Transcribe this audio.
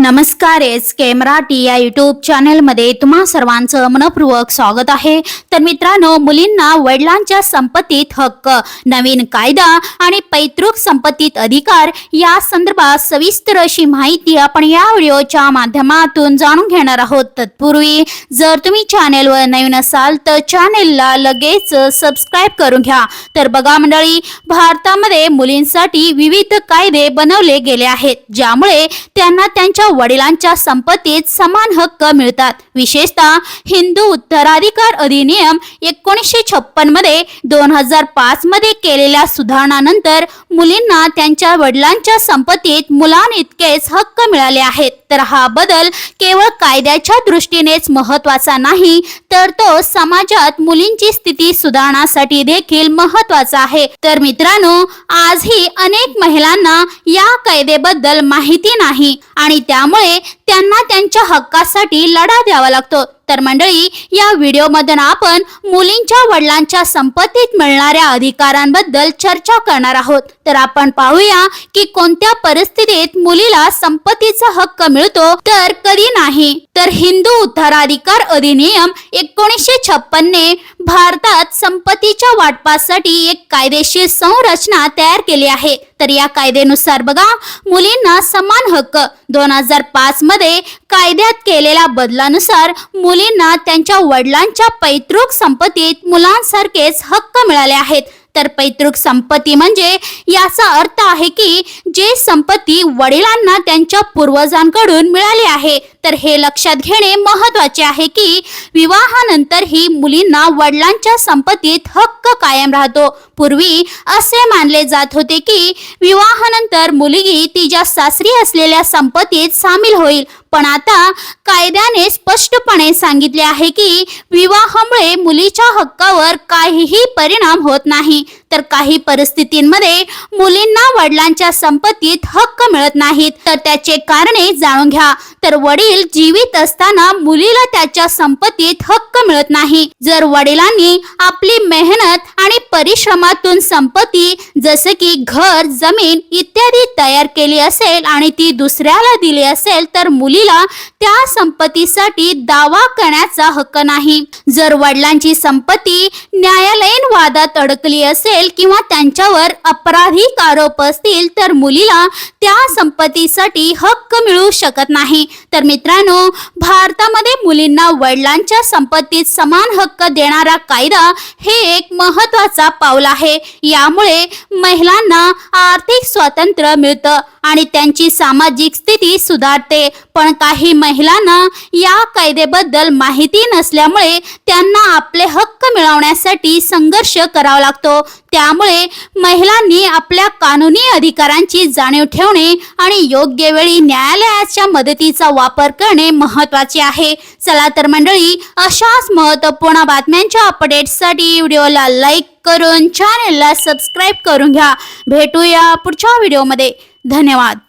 नमस्कार एस के या युट्यूब चॅनेलमध्ये तुम्हा सर्वांचं मनपूर्वक स्वागत आहे. तर मित्रांनो मुलींना वडिलांच्या संपत्तीत हक्क नवीन कायदा आणि पैतृक संपत्तीत अधिकार या संदर्भात सविस्तर अशी माहिती आपण या व्हिडिओच्या माध्यमातून जाणून घेणार आहोत. तत्पूर्वी जर तुम्ही चॅनेलवर नवीन असाल तर चॅनेलला लगेच सबस्क्राईब करून घ्या. तर बघा मंडळी भारतामध्ये मुलींसाठी विविध कायदे बनवले गेले आहेत ज्यामुळे त्यांना त्यांच्या वडिलांच्या संपत्तीत समान हक्क मिळतात. विशेषतः हिंदू उत्तराधिकार अधिनियम एकोणीसशे छप्पनमध्ये दोन हजार पाच मध्ये केलेल्या सुधारणानंतर मुलींना त्यांच्या वडिलांच्या संपत्तीत मुलांइतकेच हक्क मिळाले आहेत. तर हा बदल केवळ कायद्याच्या दृष्टीनेच महत्त्वाचा नाही तर तो समाजात मुलींची स्थिती सुधारण्यासाठी देखील महत्त्वाचा आहे. तर मित्रांनो आजही अनेक महिलांना या कायदेबद्दल माहिती नाही आणि त्यामुळे त्यांना त्यांच्या हक्कासाठी लढा द्यावा लागतो. तर मंडळी या व्हिडिओमधून आपण मुलींच्या वडिलांच्या संपत्तीत मिळणाऱ्या अधिकारांबद्दल चर्चा करणार आहोत. तर आपण पाहूया की कोणत्या परिस्थितीत मुलीला संपत्तीचा हक्क मिळतो तर कधी नाही. तर हिंदू उत्तराधिकार अधिनियम एकोणीसशे छप्पनने भारतात संपत्तीच्या वाटपासाठी एक कायदेशीर संरचना तयार केली आहे. तर या कायद्यानुसार बघा मुलींना समान हक्क. दोन हजार पाच मध्ये कायद्यात केलेल्या बदलानुसार मुलींना त्यांच्या वडिलांच्या पैतृक संपत्तीत मुलांसारखेच हक्क मिळाले आहेत. तर पैतृक संपत्ती. म्हणजे याचा अर्थ आहे की जे संपत्ती वडिलांना त्यांच्या पूर्वजांकडून मिळाली आहे तर हे लक्षात घेणे महत्त्वाचे आहे की विवाहानंतर ही मुलींना वडिलांच्या संपत्तीत हक्क कायम राहतो. पूर्वी असे मानले जात होते की विवाहानंतर मुलगी तिच्या सासरी असलेल्या संपत्तीत सामील होईल. पण आता कायद्याने स्पष्टपणे सांगितले आहे की विवाहामुळे मुलीच्या हक्कावर काहीही परिणाम होत नाही. तर काही परिस्थितींमध्ये मुलींना वडिलांच्या संपत्तीत हक्क मिळत नाहीत. तर त्याचे कारणे जाणून घ्या. तर वडील जीवित असताना मुलीला त्याच्या संपत्तीत हक्क मिळत नाही. जर वडिलांनी आपली मेहनत आणि परिश्रमातून संपत्ती जसे की घर जमीन इत्यादी तयार केली असेल आणि ती दुसऱ्याला दिली असेल तर मुलीला त्या संपत्तीसाठी दावा करण्याचा हक्क नाही. जर वडिलांची संपत्ती न्यायालयीन वादात अडकली असेल किंवा त्यांच्यावर अपराधिक आरोप असतील तर मुलीला त्या संपत्तीसाठी हक्क मिळू शकत नाही. तर मित्रांनो भारतामध्ये मुलींना वडिलांच्या संपत्तीत समान हक्क देणारा कायदा हे एक महत्त्वाचा पाऊल आहे. यामुळे महिलांना आर्थिक स्वातंत्र्य मिळतं. आणि त्यांची सामाजिक स्थिती सुधारते. पण काही महिलांना या कायदेबद्दल माहिती नसल्यामुळे त्यांना आपले हक्क मिळवण्यासाठी संघर्ष करावा लागतो. त्यामुळे महिलांनी आपल्या कानूनी अधिकारांची जाणीव ठेवणे आणि योग्य वेळी न्यायालयाच्या मदतीचा वापर करणे महत्त्वाचे आहे. चला तर मंडळी अशाच महत्त्वपूर्ण बातम्यांच्या अपडेट्ससाठी व्हिडिओला लाईक करून चॅनेलला सबस्क्राईब करून घ्या. भेटूया पुढच्या व्हिडिओमध्ये धन्यवाद.